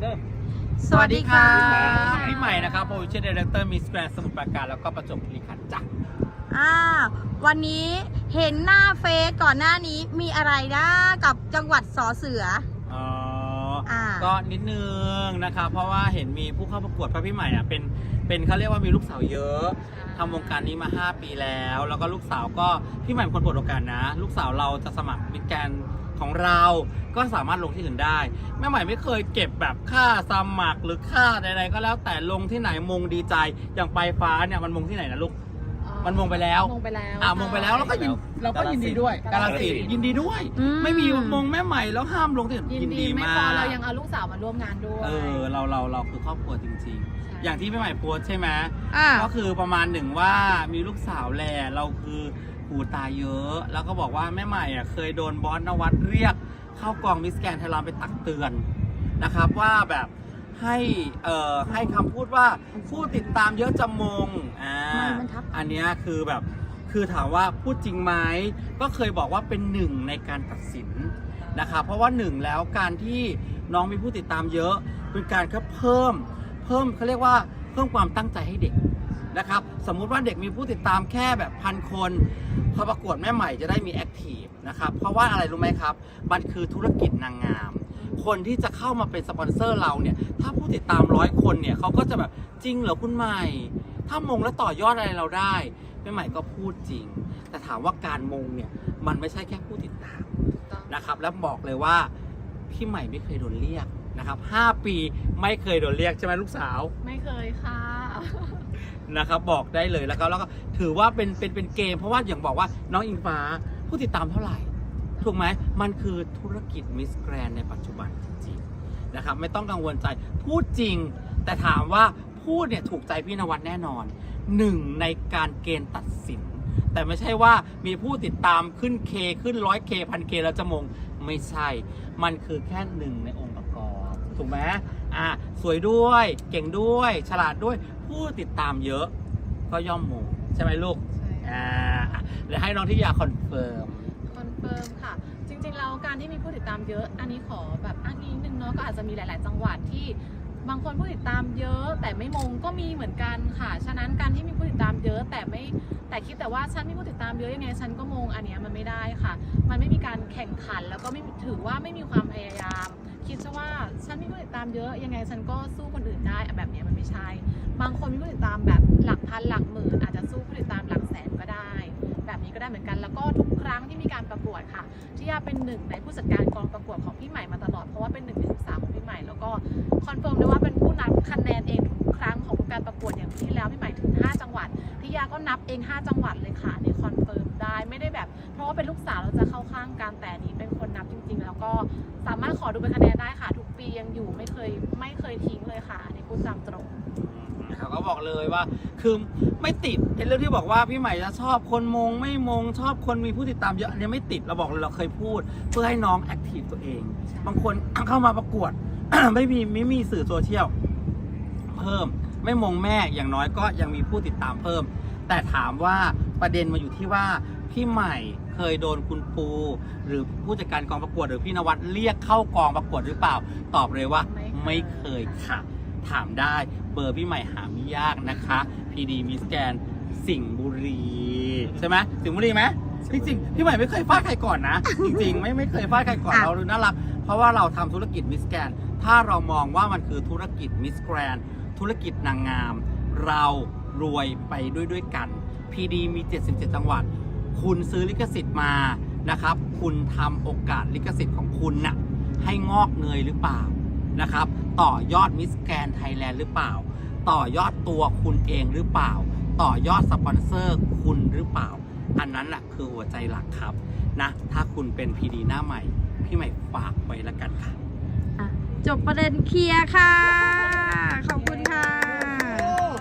เริ่มสวัสดีค่ะ พี่ใหม่นะครับโปรดิวเซอร์ดีเรคเตอร์มิสแกรนสมุทรปราการแล้วก็ประจวบคีรีขันธ์จ้ะอ่าวันนี้เห็นหน้าเฟซก่อนหน้านี้มีอะไรนะกับจังหวัดสอเสือ อ๋ออ่า ก็นิดนึงนะครับเพราะว่าเห็นมีผู้เข้าประกวดเพราะพี่ใหม่อะเป็นเป็นเขาเรียกว่ามีลูกสาวเยอะทำวงการนี้มา 5 ปีแล้ว แล้วก็ลูกสาวก็พี่ใหม่เป็นคนเปิดโอกาสนะ ลูกสาวเราจะสมัครมิสแกรนของเราก็สามารถลงที่อื่นได้ แม่ใหม่ไม่เคยเก็บแบบค่าสมัครหรือค่าใดๆก็แล้วแต่ลงที่ไหนมงดีใจอย่างไปลายฟ้าเนี่ยมันมงที่ไหนนะลูก มันมงไปแล้วมงไปแล้วอ่ามงไปแล้วแล้วก็ยินเราก็ยินดีด้วยกาลสินธุ์ยินดีด้วย อืม ไม่มีมงแม่ใหม่แล้วห้ามลงที่อื่นยิยินนดีดีไม่มาพอกเรายังเอาลูกสาวมาร่วมงานด้วยเออเราเราเราคือครอบครัวจริง ๆ อย่างที่แม่ใหม่โพสต์ใช่ไหม อ่า ก็คือประมาณหนึ่งว่ามีลูกสาวแหละเราคือหูตาเยอะ แล้วก็บอกว่าแม่ใหม่อะเคยโดนบอสนวัดเรียก เข้ากองมิสแกนไทยแลนด์ไปตักเตือนนะครับว่าแบบ ให้เอ่อให้คำพูดว่าผู้ติดตามเยอะจะมงอ่าไม่มันทับ อันเนี้ยคือแบบคือถามว่าพูดจริงไหมก็เคยบอกว่าเป็นหนึ่งในการตัดสินนะครับเพราะว่าหนึ่งแล้วการที่น้องมีผู้ติดตามเยอะเป็นการแค่เพิ่ม เพิ่มเขาเรียกว่าเพิ่มความตั้งใจให้เด็ก นะครับ สมมุติว่าเด็กมีผู้ติดตามแค่แบบพันคนพอประกวดแม่ใหม่จะได้มีแอคทีฟนะครับ เพราะว่าอะไรรู้ไหมครับ มันคือธุรกิจนางงาม คนที่จะเข้ามาเป็นสปอนเซอร์เราเนี่ย ถ้าผู้ติดตามร้อยคนเนี่ยเขาก็จะแบบจริงเหรอคุณใหม่ ถ้ามงแล้วต่อยอดอะไรเราได้แม่ใหม่ก็พูดจริง แต่ถามว่าการมงเนี่ยมันไม่ใช่แค่ผู้ติดตามนะครับ แล้วบอกเลยว่าพี่ใหม่ไม่เคยโดนเรียกนะครับ 5 ปีไม่เคยโดนเรียกใช่ไหมลูกสาว ไม่เคยค่ะ นะครับบอกได้เลยแล้วก็แล้วก็ถือว่าเป็นเป็นเป็นเกม เพราะว่าอย่างบอกว่าน้องอิงฟ้าผู้ติดตามเท่าไหร่ ถูกไหมมันคือธุรกิจมิสแกรนในปัจจุบันจริงๆนะครับไม่ต้องกังวลใจพูดจริง แต่ถามว่าพูดเนี่ยถูกใจพี่นวัดแน่นอนหนึ่งในการเกณฑ์ตัดสิน แต่ไม่ใช่ว่ามีผู้ติดตามขึ้นเคขึ้นร้อยเคพันเคแล้วจะมงไม่ใช่ มันคือแค่หนึ่งในองค์ประ ถูกไหมอะสวยด้วย เก่งด้วย ฉลาดด้วย ผู้ติดตามเยอะ ก็ย่อมมงใช่ไหมลูกใช่อ่าเดี๋ยวให้น้องที่ยาคอนเฟิร์มคอนเฟิร์มค่ะ จริงๆแล้วการที่มีผู้ติดตามเยอะ อันนี้ขอแบบอ้างอิงนิดนึงเนาะก็อาจจะมีหลาย ๆ จังหวัดที่บางคนผู้ติดตามเยอะแต่ไม่มงก็มีเหมือนกันค่ะ ฉะนั้นการที่มีผู้ติดตามเยอะแต่ไม่แต่คิดแต่ว่าฉันมีผู้ติดตามเยอะยังไงฉันก็มงอันเนี้ยมันไม่ได้ค่ะ มันไม่มีการแข่งขันแล้วก็ไม่ถือว่าไม่มีความพยายามคิดซะว่าฉั นมีผู้ติดตามเยอะ ยังไงฉันก็สู้คนอื่นได้แบบนี้มันไม่ใช่ บางคนมีผู้ติดตามแบบหลักพันหลักหมื่นอาจจะสู้ผู้ติดตามหลักแสนก็ได้ แบบนี้ก็ได้เหมือนกัน แล้วก็ทุกครั้งที่มีการประกวดค่ะที่ยาเป็นหนึ่งในผู้จัดการกองประกวดของพี่ใหม่มาตลอดเพราะว่าเป็นหนึ่งในศึกษาของพี่ใหม่แล้วก็คอนเฟิร์มได้ว่าเป็นผู้นับคะแนนเองทุกครั้งของการประกวดอย่างที่แล้วพี่ใหม่ถึง 5 จังหวัดพี่ยาก็นับเอง 5 จังหวัดเลยค่ะอันคอนเฟิร์มได้ไม่ได้แบบ เพราะว่าเป็นลูกสาวเราจะเข้าข้างกันแต่นนี้เป็นคนนับจริง ๆ แล้วก็สามารถขอดูเป็นคะแนนได้ค่ะทุก ปียังอยู่ไม่เคยไม่เคยทิ้งเลยค่ะอันนี้พูดตามตรง เขาก็บอกเลยว่า คือไม่ติดไอ้เรื่องที่บอกว่าพี่ใหม่จะชอบคนมงไม่มงชอบคนมีผู้ติดตามเยอะอันนี้ไม่ติดเราบอกเลยเราเคยพูด เพื่อให้น้องแอคทีฟตัวเองบางคน เข้ามาประกวด ไม่มีไม่มีสื่อโซเชียลเพิ่ม ไม่มงแม่อย่างน้อยก็ยังมีผู้ติดตามเพิ่ม แต่ถามว่าประเด็นมาอยู่ที่ว่า พี่ใหม่เคยโดนคุณปู หรือผู้จัดการกองประกวดหรือพี่นวัดเรียกเข้ากองประกวดหรือเปล่า ตอบเลยว่าไม่เคยไม่เคยค่ะ ถามได้เบอร์พี่ใหม่หาไม่ยากนะคะพีดีมิสแกนสิงห์บุรีใช่ไหมสิงห์บุรีไหมจริงๆพี่ใหม่ไม่เคยฟาดใครก่อนนะ จริงๆ ไม่ไม่เคยฟาดใครก่อนอะเราดูน่ารัก เพราะว่าเราทำธุรกิจมิสแกนถ้าเรามองว่ามันคือธุรกิจมิสแกรนธุรกิจนางงาม เรารวยไปด้วยด้วยกัน PD มี 77 จังหวัด คุณซื้อลิขสิทธิ์มานะครับ คุณทำโอกาสลิขสิทธิ์ของคุณน่ะให้งอกเงยหรือเปล่านะครับ ต่อยอดมิสแกนไทยแลนด์หรือเปล่า ต่อยอดตัวคุณเองหรือเปล่า ต่อยอดสปอนเซอร์คุณหรือเปล่า อันนั้นแหละคือหัวใจหลักครับนะถ้าคุณเป็น PD หน้าใหม่ พี่ใหม่ฝากไว้ละกันค่ะ จบประเด็นเคลียร์ค่ะ ขอบคุณค่ะ